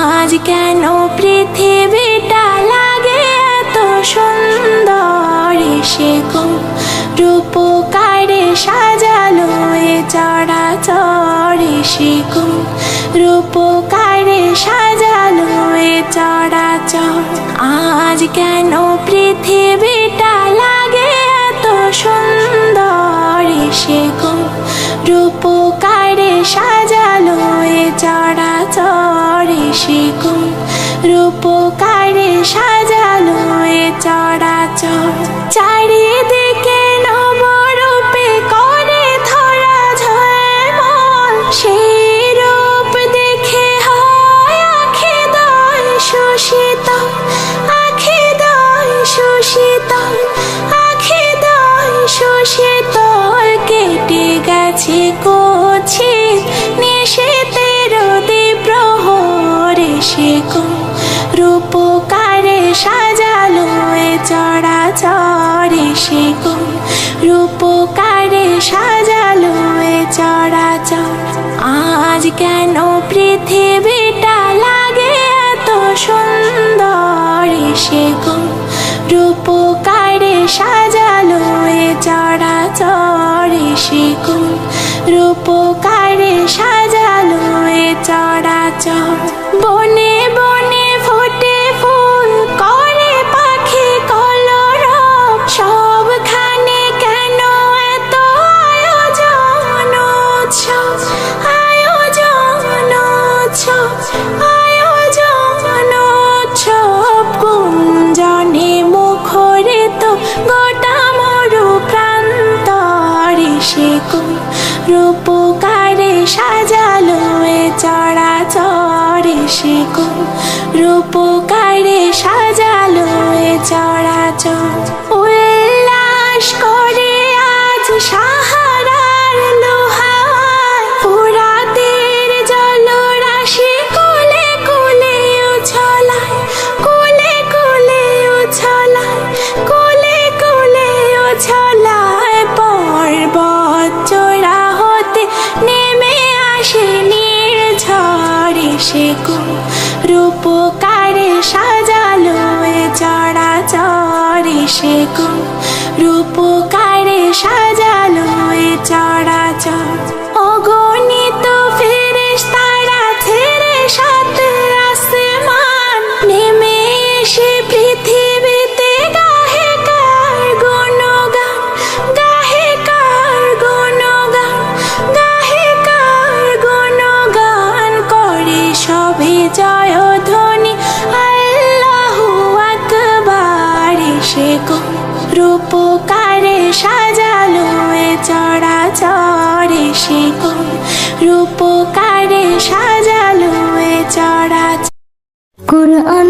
আজ কেন পৃথিবীটা লাগে এত সুন্দর? এসে গো, রূপকারে সাজালো এ চড়াচর এসে গো, রূপকারে সাজালো এ চড়াচর আজ কেন পৃথিবী চড়া চড়ে সে কোন রূপকারে সাজালো এ চড়াচর আজ কেন পৃথিবীটা লাগে এত সুন্দর সে কোন রূপকারে সাজালো এ চড়াচরে সে কোন রূপকারে সাজালো এ চড়াচর বনে বনে রূপকারে সাজালো এ চড়াচর এসে গো। রূপকারে সাজালো এ চড়া রূপকারে সাজালো এ চরাচর সে রূপকারে সাজালো এ চড় চড়া কোরআন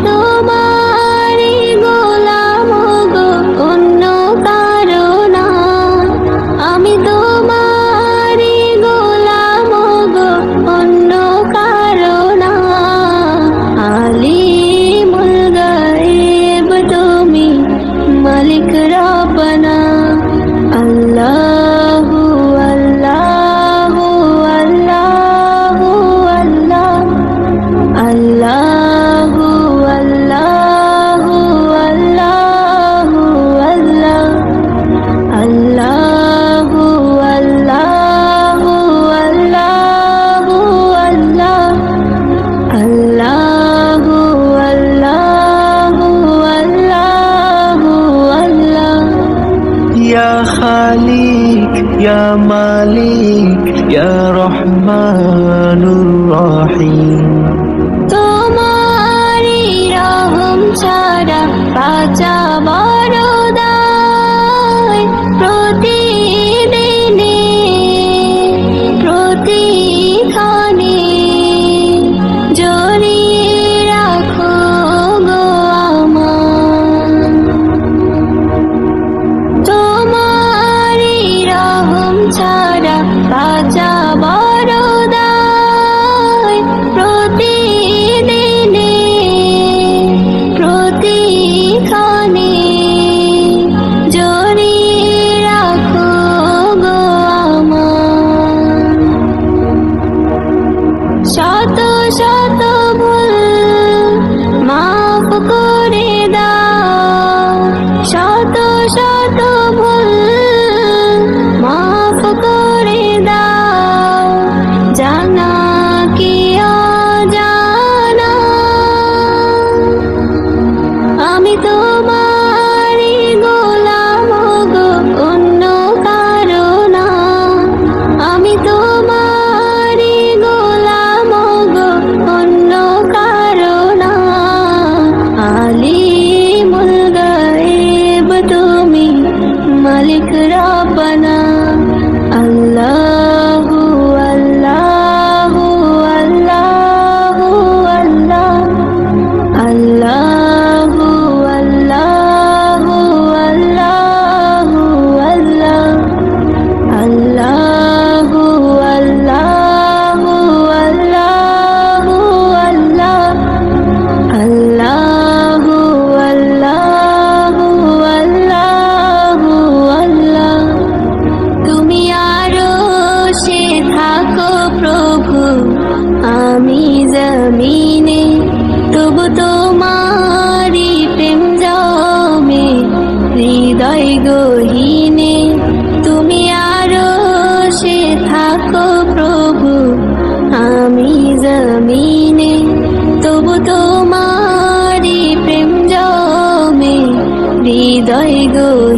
তোমারি হৃদয় গহীনে